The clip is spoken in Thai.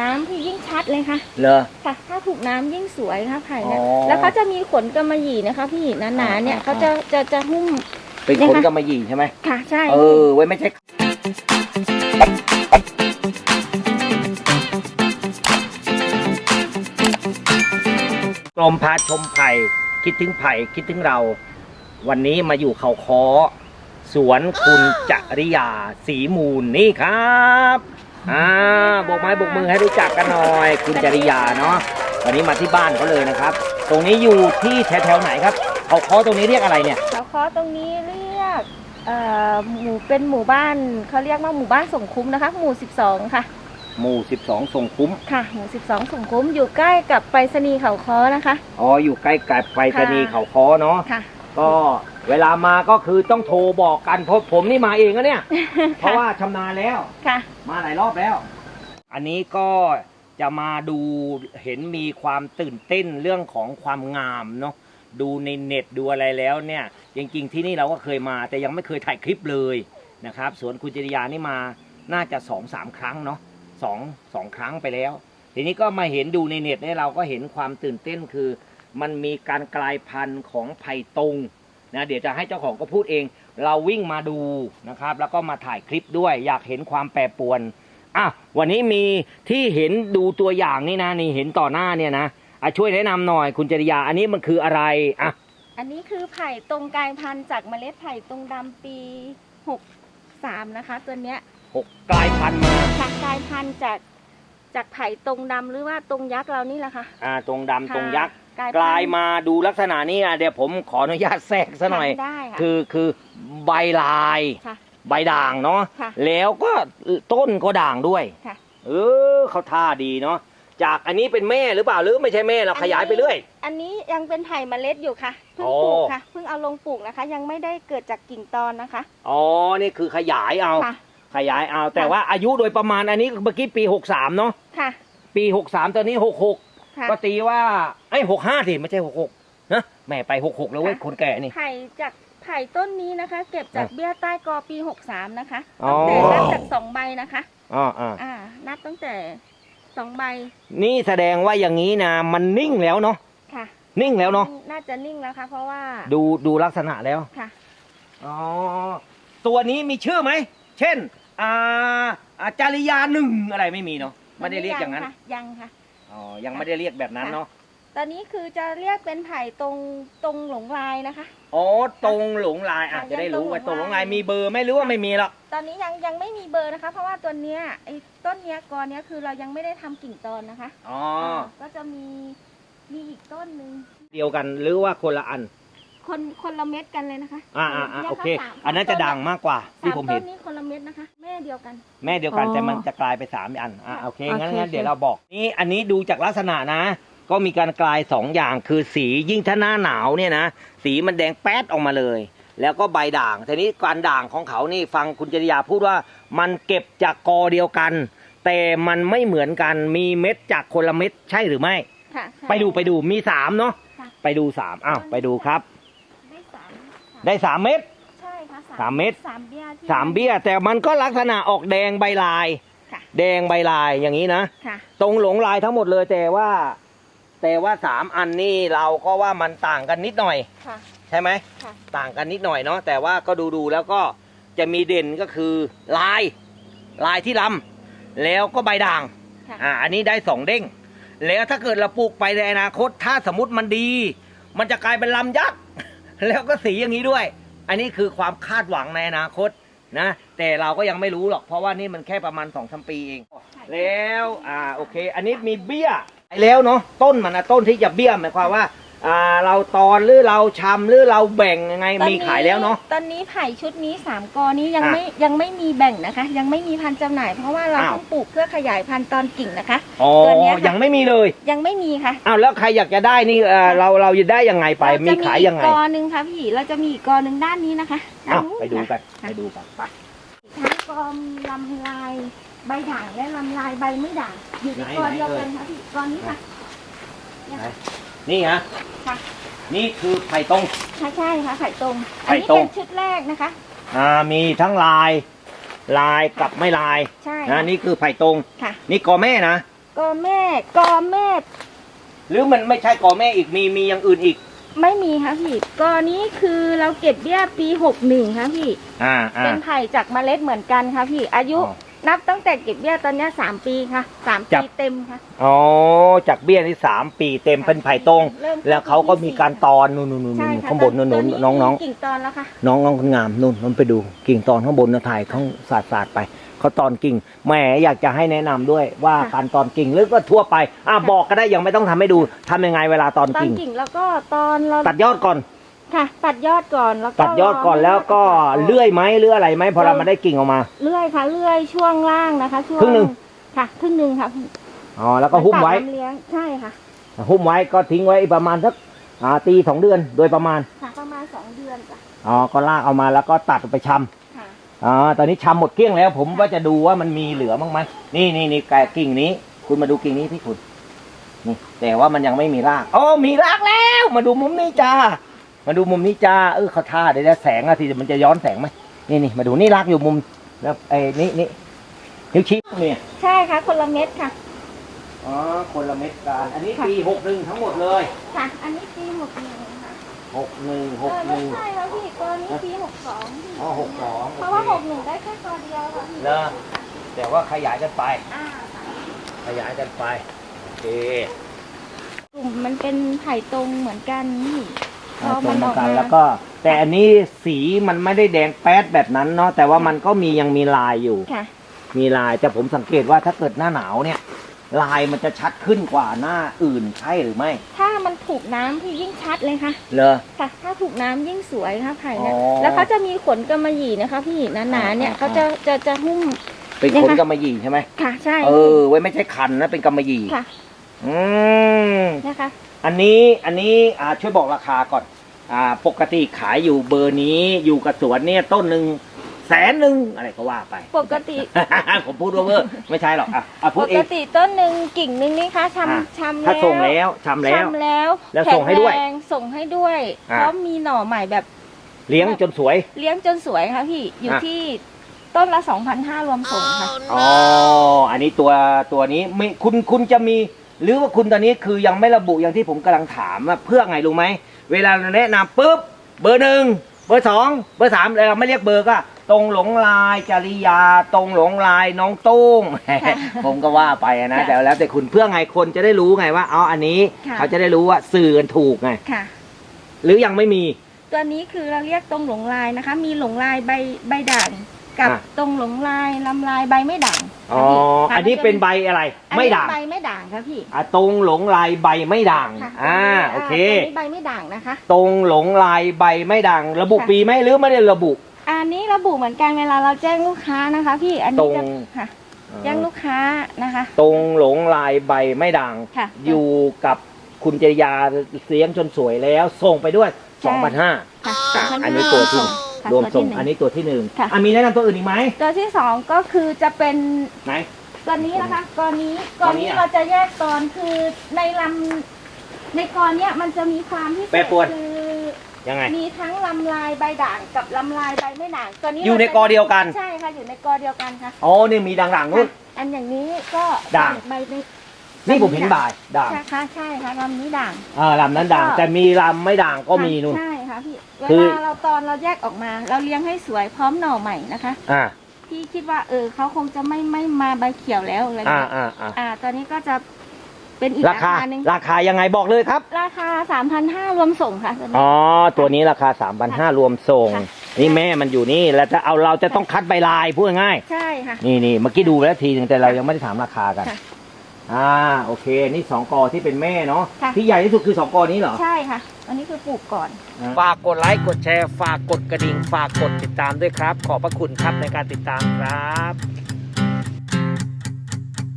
น้ำที่ยิ่งชัดเลยค่ะเหรอ ค่ะถ้าถูกน้ำยิ่งสวยค่ะไผ่เนี่ยอ๋อ แล้วเขาจะมีขนกำมะหยี่นะคะ พี่หนาๆเนี่ยอ่าเขาจะจะจะหุ้ม เป็นเนี่ยคนค่ะกำมะหยี่ใช่ไหม ค่ะใช่เออ ไว้ไม่ใช่ กรมพาชมไผ่คิดถึงไผ่คิดถึงเรา วันนี้มาอยู่เขาคอสวนคุณจริยาสีมูลนี่ครับ อ่าโบกไม้โบกมือให้รู้จักกันหน่อย คุณจริยาเนาะวันนี้มาที่บ้านเขาเลยนะครับ ตรงนี้อยู่ที่แถวๆไหนครับเขาคอตรงนี้เรียกอะไรเนี่ย เขาคอตรงนี้เรียกเอ่อหมู่เป็นหมู่บ้านเขาเรียกว่าหมู่บ้านส่งคุ้มนะคะ หมู่ 12 ค่ะ หมู่ 12ส่งคุ้มค่ะ หมู่ 12ส่งคุ้มอยู่ใกล้กับไปรษณีย์เขาคอนะคะ อ๋ออยู่ใกล้กับไปรษณีย์ค่ะเขาคอเนาะค่ะ ก็ เวลามาก็คือต้องโทรบอกกันเพราะผมนี่มาเองนะเนี่ย เพราะว่าชำนาญแล้ว ค่ะ มาหลายรอบแล้ว อันนี้ก็จะมาดูเห็นมีความตื่นเต้นเรื่องของความงามเนาะดูในเน็ตดูอะไรแล้วเนี่ย จริงๆที่นี่เราก็เคยมา แต่ยังไม่เคยถ่ายคลิปเลยนะครับสวนคุณจริยานี่มาน่าจะสองสามครั้งเนาะสองสองครั้งไปแล้ว ทีนี้ก็มาเห็นดูในเน็ตเนี่ยเราก็เห็นความตื่นเต้นคือ มันมีการกลายพันธุ์ของไผ่ตรง นะเดี๋ยวจะให้เจ้าของก็พูดเอง เราวิ่งมาดูนะครับ แล้วก็มาถ่ายคลิปด้วย อยากเห็นความแปรปรวนอะวันนี้มีที่เห็นดูตัวอย่างนี่นะนี่เห็นต่อหน้าเนี่ยนะอะช่วยแนะนำหน่อยคุณจริยาอันนี้มันคืออะไรอะอันนี้คือไผ่ตรงกลายพันธุ์จากเมล็ดไผ่ตรงดำปี 63 นะคะ ตัวเนี้ยหกกลายพันธุ์มาค่ะกลายพันธุ์จากจากไผ่ตรงดำหรือว่าตรงยักษ์เรานี่แหละค่ะ อ่าตรงดำค่ะตรงยักษ์ กลายกลายมาดูลักษณะนี้อะเดี๋ยวผมขออนุญาตแทรกซะหน่อย ได้ค่ะ คือคือใบลาย ค่ะ ใบด่างเนาะค่ะแล้วก็ต้นก็ด่างด้วยค่ะ เออเขาท่าดีเนาะจากอันนี้เป็นแม่หรือเปล่าหรือไม่ใช่แม่เราขยายไปเรื่อย อันนี้ยังเป็นไผ่เมล็ดอยู่ค่ะเพิ่งโอ้ปลูกค่ะเพิ่งเอาลงปลูกนะคะ ยังไม่ได้เกิดจากกิ่งตอนนะคะอ๋อนี่คือขยายเอา ค่ะ ขยายเอาแต่ค่ะ ว่าอายุโดยประมาณอันนี้เมื่อกี้ปี 63 เนาะค่ะ ปี 63 ตอนนี้ 66 ค่ะ ก็ตีว่าไอ้ย65สิไม่ใช่66นะแม่ไป66แล้วเว้ยค่ะคนแก่นี่ ไผ่จากไผ่ต้นนี้นะคะ เก็บจากเบี้ยใต้กอปี63นะคะอ๋อ ตั้งแต่นับจากสองใบนะคะอ๋ออ่าอ่า นับตั้งแต่สองใบนี่แสดงว่าอย่างนี้นะมันนิ่งแล้วเนาะค่ะนิ่งแล้วเนาะน่าจะนิ่งแล้วค่ะ เพราะว่าดูดูลักษณะแล้วค่ะ อ๋อตัวนี้มีชื่อไหมเช่น อ่าอาจาริยาหนึ่งอะไรไม่มีเนาะไม่ได้เรียกอย่างนั้นค่ะยังค่ะ อ๋อ ยังไม่ได้เรียกแบบนั้นเนาะ ตอนนี้คือจะเรียกเป็นไผ่ตรงตรงหลงลายนะคะ อ๋อ ตรงหลงลายอะค่ะจะได้รู้ว่ายังตตรรงงหหลลงงลาลายยมีเบอร์ไหม่รู้ว่าไม่มีหรอก ตอนนี้ยังยังไม่มีเบอร์นะคะ เพราะว่าตัวเนี้ยไอ้ต้นเนี้ยกอเนี้ยคือเรายังไม่ได้ทำกิ่งตอนนะคะอ๋อาก็จะมีมีอีกต้นหนึ่ง เดียวกันหรือว่าคนละอัน คนคนละเม็ดกันเลยนะคะอ่าอ่าอ่านี่ยโอเคสามอันนั้นจะดังมากกว่าที่สามผมต้เห็นน นี้คนละเม็ดนะคะ แม่เดียวกัน แม่เดียวกันอ๋อแต่มันจะกลายไปสามอันอ่าค่ะโอเคโอเคงั้นงั้นโอเคเดี๋ยวเราบอกนี่อันนี้ดูจากลักษณะนะ ก็มีการกลายสองอย่างคือสียิ่งถ้าหน้าหนาวเนี่ยนะสีมันแดงแป๊ดออกมาเลย แล้วก็ใบด่างทีนี้การด่างของเขานี่ฟังคุณจริยาพูดว่ามันเก็บจากกอเดียวกัน แต่มันไม่เหมือนกันมีเม็ดจากคนละเม็ดใช่หรือไม่ ค่ะใช่ ไปดูไปดูมีสามเนาะค่ะ ไปดูสามอ้าวไปดูครับได้สามค่ะ ได้สามเม็ด ใช่ค่ะสามเม็ด สามเบี้ยที่สามเบี้ย แต่มันก็ลักษณะออกแดงใบลาย ค่ะแดงใบลายอย่างนี้นะ ค่ะ ตรงหลงลายทั้งหมดเลยแต่ว่า แต่ว่าสามอันนี่เราก็ว่ามันต่างกันนิดหน่อย ค่ะ ใช่ไหม ค่ะ ต่างกันนิดหน่อยเนาะแต่ว่าก็ดูดูๆแล้วก็จะมีเด่นก็คือลายลายที่ลำแล้วก็ใบด่างค่ะ อ่าอันนี้ได้สองเด้ง แล้วถ้าเกิดเราปลูกไปในอนาคต ถ้าสมมติมันดี มันจะกลายเป็นลำยักษ์ แล้วก็สีอย่างนี้ด้วย อันนี้คือความคาดหวังในอนาคตนะ แต่เราก็ยังไม่รู้หรอก เพราะว่านี่มันแค่ประมาณสองสามปีเอง แล้ว อ่า โอเค อันนี้มีเบี้ยไปแล้วเนาะ ต้นมันนะต้นที่จะเบี้ยหมายความว่า อ่าเราตอนหรือเราชำหรือเราแบ่งยังไงตอนมีนี้ขายแล้วเนาะ ตอนนี้ไผ่ชุดนี้สามกอนี้ยังอะไม่ยังไม่มีแบ่งนะคะ ยังไม่มีพันธุ์จำหน่าย เพราะว่าเราอ้าว ต้องปลูกเพื่อขยายพันธุ์ตอนกิ่งนะคะ อ๋อตัวเนี้ยค่ะ ยังไม่มีเลยยังไม่มีค่ะอ้าวแล้วใครอยากจะได้นี่เอ่อเราเราจะได้ยังไงไปเรามีจะขายยังไงอีกกอหนึ่งค่ะพี่เราจะมีอีกกอหนึ่งด้านนี้นะคะด้าอ้านวนู้นไปดูกัค่ะนไปดูกันไป ทั้งกอมีลำลายใบด่างและลำลายใบไม่ด่างอยู่ในกอเดียวกันค่ะพี่กอนี้ค่ะเนี่ยค่ะ นี่ฮะค่ะ นี่คือไผ่ตรงใช่ใช่ค่ะไผ่ตรงไผ่อันนี้ตรง เป็นชุดแรกนะคะ อ่ามีทั้งลาย ลายกับไม่ลายใช่นะนี่คือไผ่ตรง ค่ะนี่กอแม่นะกกอแม่กอแม่หรือมันไม่ใช่กอแม่อีกมีมีอย่างอื่นอีก ไม่มีค่ะพี่กอนี้คือเราเก็บเบี้ยปีหกหนึ่งค่ะพี่ อ่าอ่าเป็นไผ่จากเมล็ดเหมือนกันค่ะพี่ อายุอ๋อ นับตั้งแต่เก็บเบี้ยตอนเนี้ยสามปีค่ะสามจัปีบ เต็มค่ะ อ๋อจากเบี้ยที่สามปีเต็มเป็นไผ่ตรงริ่มแล้วเขาก็มีการตอนนู่นนู่นนู่นใช่ค่ะข้างบนนู่นตนู่นน้องน้องมีกิ่งตอนแล้วค่ะน้องน้องคนงามนู่นมันไปดูกิ่งตอนข้างบนนะถ่ายข้างสาดสาดไปเขาตอนกิ่งแหมอยากจะให้แนะนำด้วยว่าค่ะการตอนกิ่งหรือว่าทั่วไปอะบอกก็ได้ยังไม่ต้องทำให้ดูทำยังไงเวลาตอนตอนกิ่ง กิ่งแล้วก็ตอนเราตัดยอดก่อน ค่ะ ตัดยอดก่อนแล้วก็ตัดยอดก่อนแล้วก็เลื่อยไหมหรืออะไรไหมพอเรามาได้กิ่งออกมา เลื่อยค่ะ เลื่อยช่วงล่างนะคะ ช่วงครึ่งหนึ่ง ค่ะครึ่งหนึ่งค่ะอ๋อแล้วก็หุ้มไว้ตัดน้ำเลี้ยงใช่ค่ะ หุ้มไว้ก็ทิ้งไว้ประมาณสักอ่าตีสองเดือนโดยประมาณค่ะประมาณสองเดือนจ้ะอ๋อก็ลากเอามาแล้วก็ตัดไปชำ ค่ะอ๋อตอนนี้ชำหมดเกลี้ยงแล้ว ผมว่าจะดูว่ามันมีเหลือบ้างไหมนี่นี่นี่แกกิ่งนี้ คุณมาดูกิ่งนี้พี่คุณนี่แต่ว่ามันยังไม่มีรากอ๋อมีรากแล้ว มาดูมุมนี้จ้า มาดูมุมนี้จ้าเออเขาท่าได้แล้วแสงอะทีมันจะย้อนแสงไหมนี่นี่มาดูนี่รากอยู่มุมแล้วไอ้นี่นี่นิ้วชี้เนี่ยใช่ค่ะ คนละเม็ดค่ะอ๋อคนละเม็ดกันอันนี้ค่ะปีหกหนึ่งทั้งหมดเลยค่ะ อันนี้ปีหกหนึ่งค่ะหกหนึ่งหเอกอหไม่นึ่งใช่แล้วพี่กรณีปีหกสองอ๋อหกสองเพราะว่าหกหนึ่งได้แค่ตัวเดียวค่ะพี่เลอแต่ว่าขยายกันไปอ่าค่ะขยายกันไปโอเคกลุ่มมันเป็นไผ่ตรงเหมือนกันนี่พอ่าอ ตรมังนเหอมืออกนกันมาแล้วก็ แต่อันนี้สีมันไม่ได้แดงแป๊ดแบบนั้นเนาะแต่ว่ามันก็มียังมีลายอยู่ ค่ะ มีลายแต่ผมสังเกตว่าถ้าเกิดหน้าหนาวเนี่ย ลายมันจะชัดขึ้นกว่าหน้าอื่นใช่หรือไม่ถ้ามันถูกน้ำที่ยิ่งชัดเลยค่ะเลอค่ะ ถ้าถูกน้ำยิ่งสวยค่ะไผ่เนี่ย อ๋อแล้วเขาจะมีขนกำมะหยี่นะคะ พี่หนาๆเนี่ยอ่า เขาจะจะจะหุ้ม เป็นเนี่ยขนค่ะกำมะหยี่ใช่ไหมค่ะ ใช่เออไว้ไม่ใช่คันนะเป็นกำมะหยี่ค่ะ อืมนะคะ อันนี้อันนี้อ่าช่วยบอกราคาก่อนอ่าปกติขายอยู่เบอร์นี้อยู่กับสวนเนี่ยต้นหนึ่งแสนหนึ่งอะไรก็ว่าไป ปกติ ผมพูดว่าเวอร์ไม่ใช่หรอกอะอะพูปดเอกง ติต้นหนึ่งกิ่งหนึ่งนี่คะอะชำชำถ้าแล้วส่งแล้วชำแล้ว ชำแล้วแล้วส่งให้ด้วยแข็แรงส่งให้ด้วยอะพร้อมมีหน่อใหม่แบบเลี้ยงจนสวย เลี้ยงจนสวยค่ะพี่อยู่อะ ที่ต้นละ2,500รวมส่งค่ะ อ๋ออันนี้ตัวตัวนี้ไม่คุณคุณจะมี หรือว่าคุณตอนนี้คือยังไม่ระบุอย่างที่ผมกำลังถามว่าเพื่อไงรู้ไหมเวลาเราแนะนำปุ๊บเบอร์หนึ่งเบอร์สองเบอร์สามเราไม่เรียกเบอร์ก็ ตรงหลงลายจริยา ตรงหลงลายน้องตุ้งผมก็ว่าไปนะค่ะแต่แล้วแต่คุณเพื่อไงคนจะได้รู้ไงว่าเอาอันนี้ค่ะเขาจะได้รู้ว่าสื่อกันถูกไงค่ะ หรือยังไม่มี ตัวนี้คือเราเรียกตรงหลงลายนะคะ มีหลงลายใบใบด่าง กับอะ ตรงหลงลายลำลายใบไม่ด่างอ๋อ ค่ะพี่อันนี้เป็นใบอะไร อันไม่นี้ด่างใบไม่ด่างค่ะพี่อะตรงหลงลายใบไม่ด่าง ค่ะอ่า โอเคตัวนี้ใบไม่ด่างนะคะ ตรงหลงลายใบไม่ด่าง ระบุค่ะ ปีไหมหรือไม่ได้ระบุ อันนี้ระบุเหมือนกันเวลาเราแจ้งลูกค้านะคะ พี่ อันนี้จะตรง ค่ะแจ้งลูกค้านะคะ ตรงหลงลายใบไม่ด่าง ค่ะอยู่กับคุณจริยาเสียงจนสวยแล้ว ส่งไปด้วยใช่2,500ค่ะอะ2,500 อันนี้ตัวที่ ค่ะรวมส่งตัวที่หนึ่อันนี้ตัวที่หนึ่งค่ะ อะมีแนะนำตัวอื่นอีกไหมตัวที่สองก็คือจะเป็นไหนตัวนี้นะคะกรนี้กกรรนี้นี้อะเราจะแยกตอนคือในลำในกรเนี้ยมันจะมีความพิเศแปรษปรวน คือยังไง มีทั้งลำลายใบด่างกับลำลายใบไม่ด่างตัวนี้อยู่ในราจะกอเดียวกัน ใช่ค่ะอยู่ในกอเดียวกันค่ะอ๋อนี่มีด่างๆนู่นค่ะอันอย่างนี้ก็ด่าง ใบใน นี่ผมเห็นบ่ายด่างใช่ค่ะใช่ค่ะลำนี้ด่างอ่าลำนั้นด่างก็แต่มีลำไม่ด่างก็มีนู่น ใช่ ค่ะพี่ เวคือ ลาเราตอนเราแยกออกมา เราเลี้ยงให้สวยพร้อมหน่อใหม่นะคะ อ่าพี่คิดว่าเออเขาคงจะไม่ไม่มาใบเขียวแล้วอะไรอ่าเงี้ยอ่าอ่าอ่า ตอนนี้ก็จะเป็นอีกราราคาคา หนึ่งราคายังไงบอกเลยครับ ราคาสามพันห้ารวมส่งค่ะตัวนี้ อ๋อ ตัวนี้ราคา3,500รวมส่ง ค่ะ นี่แม่มันอยู่นี่ แล้วจะเอาเราจะต้องคัดใบลายพูดง่ายใช่ค่ะ ๆนี่นี่เมื่อกี้ดูแล้วทีหนึงแต่เรายังไม่ได้ถามราคากัน ค่ะ อ่าโอเค นี่สองกอที่เป็นแม่เนาะค่ะ ที่ใหญ่ที่สุดคือสองกอนี้เหรอใช่ค่ะ อันนี้คือปลูกก่อน ฝากกดไลค์กดแชร์ ฝากกดกระดิ่ง ฝากกดติดตามด้วยครับ ขอบพระคุณครับในการติดตามครับ